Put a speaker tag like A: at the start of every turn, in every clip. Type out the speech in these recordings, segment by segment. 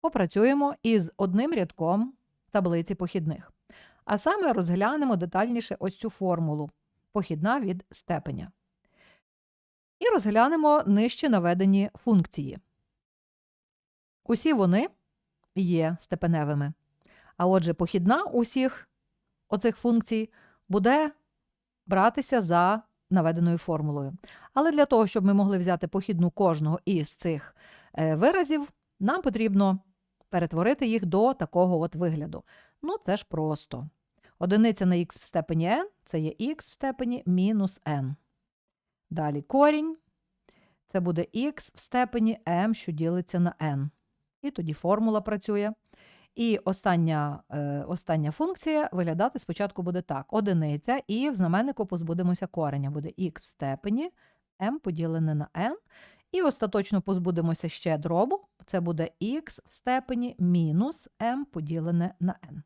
A: Попрацюємо із одним рядком таблиці похідних. А саме розглянемо детальніше ось цю формулу похідна від степеня. І розглянемо нижче наведені функції. Усі вони є степеневими. А отже, похідна усіх оцих функцій буде братися за наведеною формулою. Але для того, щоб ми могли взяти похідну кожного із цих е, виразів, нам потрібно перетворити їх до такого от вигляду. Ну, це ж просто. Одиниця на х в степені n це є х в степені мінус n. Далі корінь. Це буде х в степені m, що ділиться на n. І тоді формула працює. І остання, е, остання функція виглядати спочатку буде так: одиниця, і в знаменнику позбудемося кореня. Буде х в степені m поділене на n. І остаточно позбудемося ще дробу. Це буде х в степені мінус m поділене на n.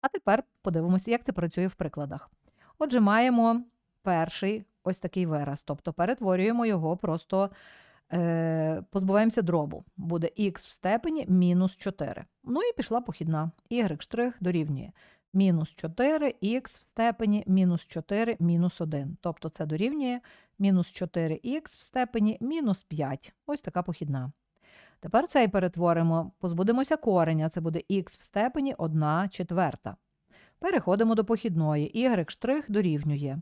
A: А тепер подивимося, як це працює в прикладах. Отже, маємо перший ось такий вираз, тобто перетворюємо його просто е, позбуваємося дробу. Буде х в степені мінус 4. Ну і пішла похідна. y' дорівнює мінус 4, х в степені мінус 4 мінус 1. Тобто це дорівнює мінус 4х в степені мінус 5. Ось така похідна. Тепер цей перетворимо, позбудемося кореня, це буде х в степені 1 четверта. Переходимо до похідної. y' дорівнює.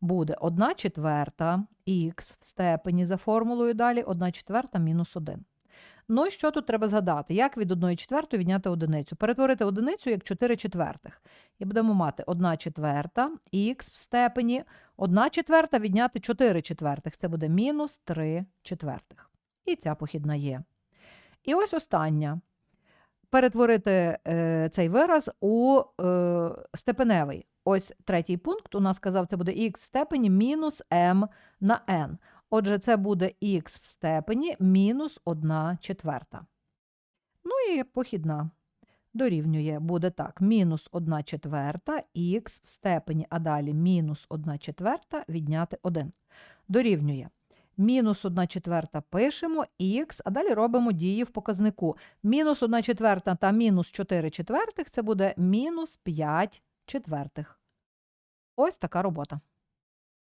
A: Буде 1 четверта х в степені за формулою далі 1 четверта мінус 1. Ну і що тут треба згадати? Як від 1 четвертої відняти одиницю? Перетворити одиницю як 4 четвертих. І будемо мати 1 четверта х в степені 1 четверта відняти 4 четвертих. Це буде мінус 3 четвертих. І ця похідна є. І ось остання. Перетворити е, цей вираз у е, степеневий. Ось третій пункт у нас сказав, це буде х в степені мінус m на n. Отже, це буде х в степені мінус 1 четверта. Ну і похідна дорівнює, буде так, мінус 1 четверта х в степені, а далі мінус 1 четверта відняти 1. Дорівнює. Мінус 1 четверта пишемо х, а далі робимо дії в показнику. Мінус 1 четверта та мінус 4 четвертих це буде мінус 5 четвертих. Ось така робота.